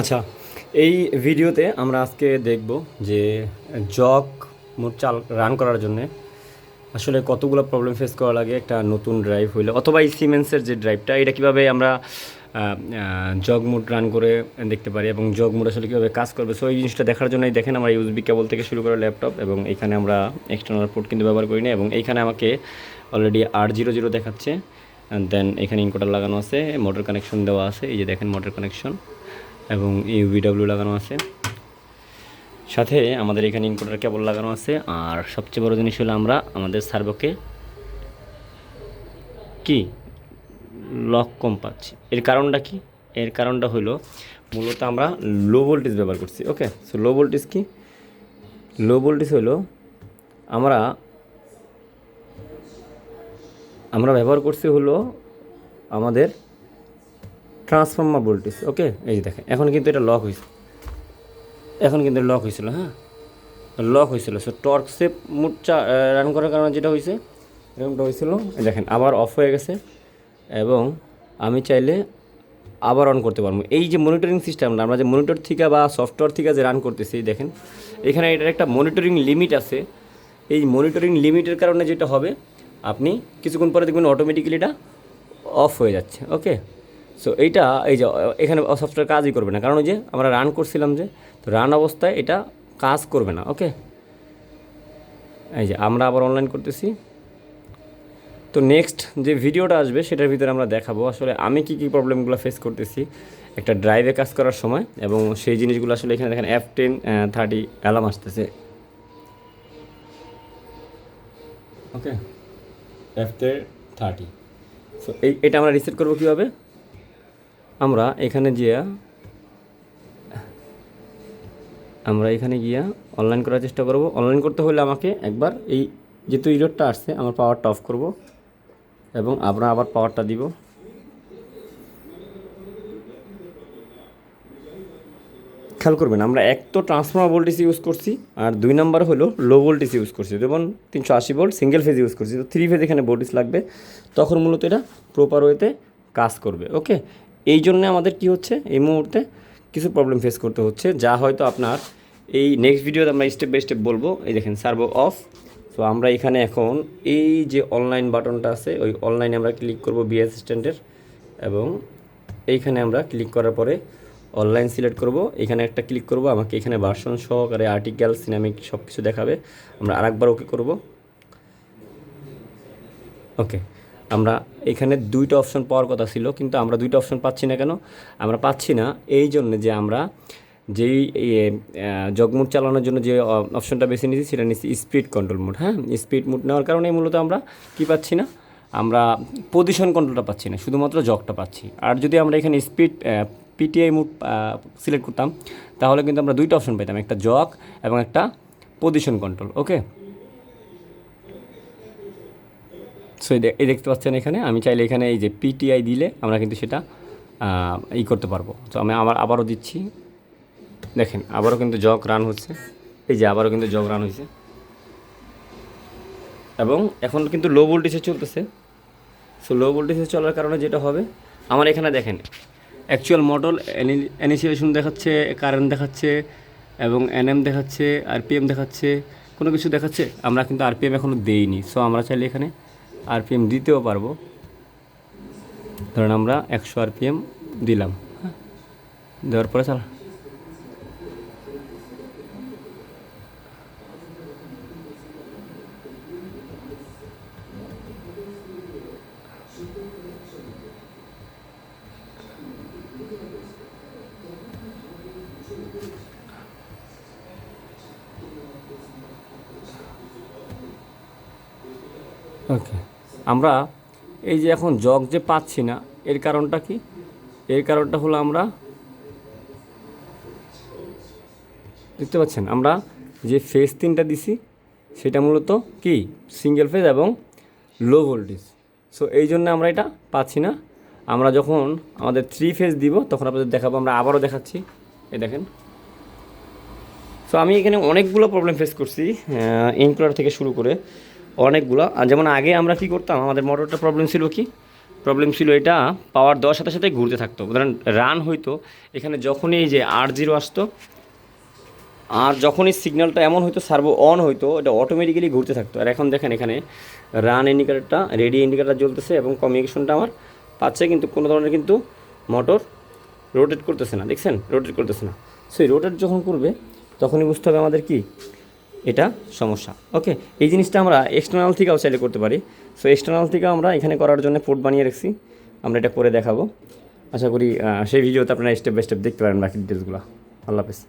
আচ্ছা এই ভিডিওতে আমরা আজকে দেখব যে জগ মোট চাল রান করার জন্য আসলে কতগুলো প্রবলেম ফেস করা লাগে, একটা নতুন ড্রাইভ হইলে, অথবা এই সিমেন্সের যে ড্রাইভটা এটা কীভাবে আমরা জগ মোড রান করে দেখতে পারি এবং জগ মোড আসলে কীভাবে কাজ করবে। সো এই জিনিসটা দেখার জন্যই দেখেন আমরা ইউজবি কেবল থেকে শুরু করে ল্যাপটপ এবং এখানে আমরা এক্সটার্নাল পোর্ট কিন্তু ব্যবহার করি না এবং এইখানে আমাকে অলরেডি আর জিরো জিরো দেখাচ্ছে। দেন এখানে ইনকোটার লাগানো আছে মোটর কানেকশন দেওয়া আছে। এই যে দেখেন মোটর কানেকশন এবং ইউভিডাব্লিউ লাগানো আছে। সাথে আমাদের এখানে ইনকোটার কেবল লাগানো আছে। আর সবচেয়ে বড় জিনিস হলো আমরা আমাদের সার্ভোকে কি? লক কম পাচ্ছি। এর কারণটা কি? এর কারণটা হলো মূলত আমরা লো ভোল্টেজ ব্যবহার করছি ওকে সো লো ভোল্টেজ কি? লো ভোল্টেজ হলো আমরা আমরা ব্যবহার করছি হলো আমাদের ট্রান্সফর্মার ভোল্টেজ ওকে এই যে দেখেন, এখন কিন্তু এটা লক হয়েছে এখন কিন্তু লক হয়েছিল হ্যাঁ? লক হয়েছিল সো টর্ক সেপ মুড রান করার কারণে যেটা হয়েছে এরকমটা হয়েছিল দেখেন, আবার অফ হয়ে গেছে, এবং আমি চাইলে আবার অন করতে পারব। এই যে মনিটরিং সিস্টেমটা আমরা যে মনিটর থেকে বা সফটওয়্যার থেকে যে রান করতেছি দেখেন, এখানে এটার একটা মনিটরিং লিমিট আছে। এই মনিটরিং লিমিটের কারণে যেটা হবে, আপনি কিছুক্ষণ পরে দেখবেন অটোমেটিক্যালি এটা অফ হয়ে যাচ্ছে ওকে সো এইটা, এই যে, এখানে সফটওয়্যার কাজই করবে না। কারণ ওই যে, আমরা রান করছিলাম যে, তো রান অবস্থায় এটা কাজ করবে না ওকে এই যে, আমরা আবার অনলাইন করতেছি। তো নেক্সট যে ভিডিওটা আসবে, সেটার ভিতরে আমরা দেখাবো আসলে আমি কী কী প্রবলেমগুলো ফেস করতেছি একটা ড্রাইভে কাজ করার সময় এবং সেই জিনিসগুলো আসলে এখানে দেখেন এফ টেন থার্টি অ্যালার্ম আসতেছে। ওকে টেন থার্টি সো এই, এটা আমরা রিসেট করব কীভাবে? আমরা এখানে গিয়া, আমরা এখানে গিয়া অনলাইন করার চেষ্টা করব। অনলাইন করতে হলে আমাকে একবার এই যেহেতু ইরোডটা আসছে, আমার পাওয়ারটা অফ করব এবং আমরা আবার পাওয়ারটা দিব। খেয়াল করবেন, আমরা এক তো ট্রান্সফর্মার ভোল্টেজ ইউজ করছি, আর দুই নাম্বার হলো লো ভোল্টেজ ইউজ করছি। যেমন তিনশো আশি ভোল্ট সিঙ্গেল ফেজ ইউজ করছি, তো থ্রি ফেজ এখানে ভোল্টেজ লাগবে, তখন মূলত এটা প্রপার ওয়েতে কাজ করবে ওকে এই জন্যে আমাদের কি হচ্ছে? এই মুহূর্তে কিছু প্রবলেম ফেস করতে হচ্ছে, যা হয়তো আপনার এই নেক্সট ভিডিওতে আমরা স্টেপ বাই স্টেপ বলব। এই দেখেন সার্ভো অফ তো আমরা এখানে এখন এই যে অনলাইন বাটনটা আছে, ওই অনলাইনে আমরা ক্লিক করব বি অ্যাসিস্ট্যান্টের এবং এইখানে আমরা ক্লিক করার পরে অনলাইন সিলেক্ট করব। এখানে একটা ক্লিক করব, আমাকে এখানে ভার্সন সহকারে আর্টিকেল সিনামিক সব কিছু দেখাবে। আমরা আরেকবার ওকে করব। ওকে আমরা এখানে দুইটা অপশন পাওয়ার কথা ছিল, কিন্তু আমরা দুইটা অপশন পাচ্ছি না কেন? আমরা পাচ্ছি না এই জন্য যে আমরা যেই জগমুড চালানোর জন্য যে অপশনটা বেছে নিয়েছি সেটা নিচ্ছি স্পিড কন্ট্রোল মোড হ্যাঁ? স্পিড মোড নেওয়ার কারণে মূলত আমরা কি পাচ্ছি না? আমরা পজিশন কন্ট্রোলটা পাচ্ছি না, শুধুমাত্র জগটা পাচ্ছি। আর যদি আমরা এখানে স্পিড পিটিআই মুড সিলেক্ট করতাম, তাহলে কিন্তু আমরা দুইটা অপশন পেতাম একটা জগ এবং একটা পজিশন কন্ট্রোল ওকে সো এই দেখতে পাচ্ছেন এখানে। আমি চাইলে এখানে এই যে পিটিআই দিলে আমরা কিন্তু সেটা ই করতে পারব। তো আমি আবার আবারও দিচ্ছি। দেখেন, আবারও কিন্তু জগ রান হচ্ছে। এই যে আবারও কিন্তু জগ রান হয়েছে। এবং এখন কিন্তু লো ভোল্টেজে চলতেছে। সো লো ভোল্টেজে চলার কারণে যেটা হবে, আমার এখানে দেখেন অ্যাকচুয়াল মডেল অ্যানিসিয়েশন দেখাচ্ছে কারেন্ট দেখাচ্ছে, এবং এনএম দেখাচ্ছে আরপিএম দেখাচ্ছে, কোনো কিছু দেখাচ্ছে, আমরা কিন্তু আরপিএম এখনও দেইনি। সো আমরা চাইলে এখানে আরপিএম দিতেও পারব। ধরেন আমরা একশো আরপিএম দিলাম। দেওয়ার পরে চালা। ওকে আমরা এই যে এখন জগ যে পাচ্ছি না, এর কারণটা কি? এর কারণটা হলো আমরা দেখতে পাচ্ছেন, আমরা যে ফেজ তিনটা দিছি, সেটা মূলত কি? সিঙ্গেল ফেজ এবং লো ভোল্টেজ সো এই জন্য আমরা এটা পাচ্ছি না। আমরা যখন আমাদের থ্রি ফেজ দিব, তখন আপনাদের দেখাবো, আমরা আবারও দেখাচ্ছি। এই দেখেন। সো আমি এখানে অনেকগুলো প্রবলেম ফেস করছি ইনকুলার থেকে শুরু করে। অনেকগুলো। আর যেমন আগে আমরা কি করতাম, আমাদের মোটরটা প্রবলেম ছিল কি? প্রবলেম ছিল এটা পাওয়ার দেওয়ার সাথে সাথে ঘুরতে থাকতো। ধরেন রান হইতো, এখানে যখনই এই যে আর জিরো আসতো, আর যখনই সিগন্যালটা এমন হয়তো সার্ভো অন হইতো, এটা অটোমেটিক্যালি ঘুরতে থাকতো। আর এখন দেখেন এখানে রান ইন্ডিকেটারটা রেডি ইন্ডিকেটার জ্বলতেছে এবং কমিউনিকেশনটা আমার পাচ্ছে, কিন্তু কোনো ধরনের কিন্তু মোটর রোটেট করতেছে না। দেখছেন? রোটেট করতেছে না। সো এই রোটেট যখন করবে, তখনই বুঝতে হবে আমাদের কি? এটা সমস্যা। ওকে, এই জিনিসটা আমরা এক্সটার্নাল থেকেও চাইলে করতে পারি। সো এক্সটার্নাল থেকে আমরা এখানে করার জন্য পোর্ট বানিয়ে রাখছি। আমরা এটা করে দেখাবো। আশা করি সেই ভিডিওতে আপনারা স্টেপ বাই স্টেপ দেখতে পারেন বাকি ডিটেলসগুলো আল্লাহ হাফেজ।